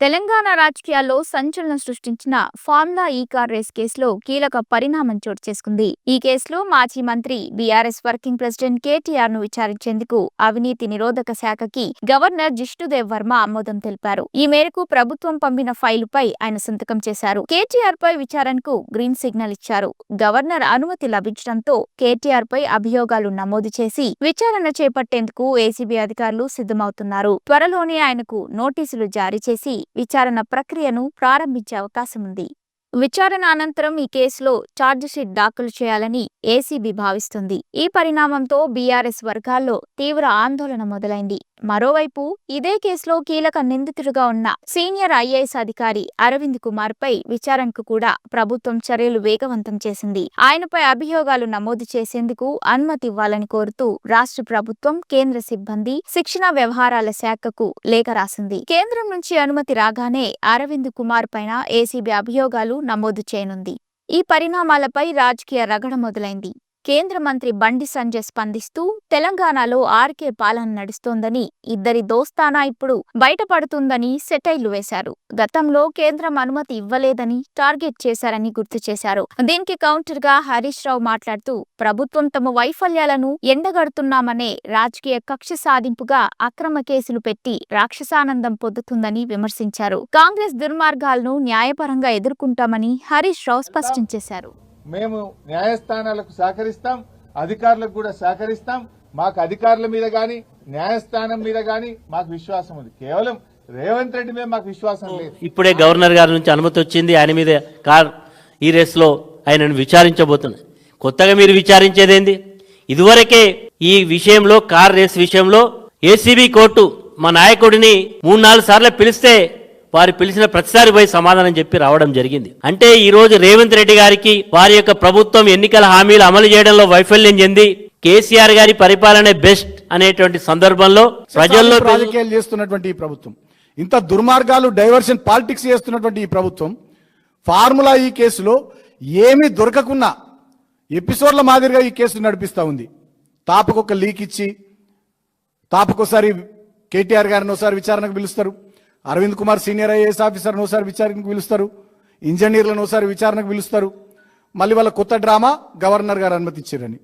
తెలంగాణ రాజకీయాల్లో సంచలనం సృష్టించిన ఫార్ములా ఈ కార్ రేస్ కేసులో కీలక పరిణామం చోటు చేసుకుంది. ఈ కేసులో మాజీ మంత్రి బీఆర్ఎస్ వర్కింగ్ ప్రెసిడెంట్ కేటీఆర్ను విచారించేందుకు అవినీతి నిరోధక శాఖకి గవర్నర్ జిష్ణుదేవ్ వర్మ ఆమోదం తెలిపారు. ఈ మేరకు ప్రభుత్వం పంపిన ఫైలుపై ఆయన సంతకం చేశారు. కేటీఆర్ పై విచారణకు గ్రీన్ సిగ్నల్ ఇచ్చారు. గవర్నర్ అనుమతి లభించడంతో కేటీఆర్ పై అభియోగాలు నమోదు చేసి విచారణ చేపట్టేందుకు ఏసీబీ అధికారులు సిద్ధమవుతున్నారు. త్వరలోనే ఆయనకు నోటీసులు జారీ చేసి విచారణ ప్రక్రియను ప్రారంభించే అవకాశం ఉంది. విచారణ అనంతరం ఈ కేసులో ఛార్జిషీట్ దాఖలు చేయాలని ఏసీబీ భావిస్తుంది. ఈ పరిణామంతో బీఆర్ఎస్ వర్గాల్లో తీవ్ర ఆందోళన మొదలైంది. మరోవైపు ఇదే కేసులో కీలక నిందితుడిగా ఉన్న సీనియర్ ఐఏఎస్ అధికారి అరవింద్ కుమార్ పై విచారణకు కూడా ప్రభుత్వం చర్యలు వేగవంతం చేసింది. ఆయనపై అభియోగాలు నమోదు చేసేందుకు అనుమతి ఇవ్వాలని కోరుతూ రాష్ట్ర ప్రభుత్వం కేంద్ర సిబ్బంది శిక్షణ వ్యవహారాల శాఖకు లేఖ రాసింది. కేంద్రం నుంచి అనుమతి రాగానే అరవింద్ కుమార్ పైన ఏసీబీ అభియోగాలు నమోదు చేయనుంది. ఈ పరిణామాలపై రాజకీయ రగడ మొదలైంది. కేంద్ర మంత్రి బండి సంజయ్ స్పందిస్తూ తెలంగాణలో ఆర్కే పాలన నడుస్తోందని ఇద్దరి దోస్తానా ఇప్పుడు బయటపడుతుందని సెటైల్ వేశారు. గతంలో కేంద్రం అనుమతి ఇవ్వలేదని టార్గెట్ చేశారని గుర్తు చేశారు. దీనికి కౌంటర్గా హరీష్ రావు మాట్లాడుతూ ప్రభుత్వం తమ వైఫల్యాలను ఎండగడుతున్నామనే రాజకీయ కక్ష సాధింపుగా అక్రమ కేసులు పెట్టి రాక్షసానందం పొందుతుందని విమర్శించారు. కాంగ్రెస్ దుర్మార్గాలను న్యాయపరంగా ఎదుర్కొంటామని హరీష్ రావు స్పష్టం చేశారు. మేము న్యాయస్థానాలకు సహకరిస్తాం అధికారులకు కూడా సహకరిస్తాం. మాకు అధికారుల మీద గాని న్యాయస్థానం మీద గాని మాకు విశ్వాసం ఉంది. కేవలం రేవంత్ రెడ్డి మీద మాకు విశ్వాసం లేదు. ఇప్పుడే గవర్నర్ గారి నుంచి అనుమతి వచ్చింది. ఆయన మీద కార్ ఈ రేస్లో ఆయనను విచారించబోతున్నారు కొత్తగా మీరు విచారించేదేంది? ఇదివరకే ఈ విషయంలో కార్ రేస్ విషయంలో ఏసీబీ కోర్టు మా నాయకుడిని మూడు నాలుగు సార్లు పిలిస్తే వారు పిలిచిన ప్రతిసారి పోయి సమాధానం చెప్పి రావడం జరిగింది. అంటే ఈ రోజు రేవంత్ రెడ్డి గారికి వారి యొక్క ప్రభుత్వం ఎన్నికల హామీలు అమలు చేయడంలో వైఫల్యం చెంది కేసీఆర్ గారి పరిపాలనే బెస్ట్ అనేటువంటి సందర్భంలో ప్రజల్లో రాజకీయాలు చేస్తున్నటువంటి ఈ ప్రభుత్వం. ఇంత దుర్మార్గాలు డైవర్షన్ పాలిటిక్స్ చేస్తున్నటువంటి ఈ ప్రభుత్వం ఫార్ములా ఈ కేసులో ఏమీ దొరకకున్నా ఎపిసోడ్ల మాదిరిగా ఈ కేసు నడిపిస్తా ఉంది. తాపకొక లీక్ ఇచ్చి తాపకొకసారి కేటీఆర్ గారిని ఒకసారి విచారణకు పిలుస్తారు. అరవింద్ కుమార్ సీనియర్ ఐఏఎస్ ఆఫీసర్ను ఒకసారి విచారణకు పిలుస్తారు. ఇంజనీర్లను ఒకసారి విచారణకు పిలుస్తారు. మళ్ళీ వాళ్ళ కొత్త డ్రామా గవర్నర్ గారు అనుమతించారని.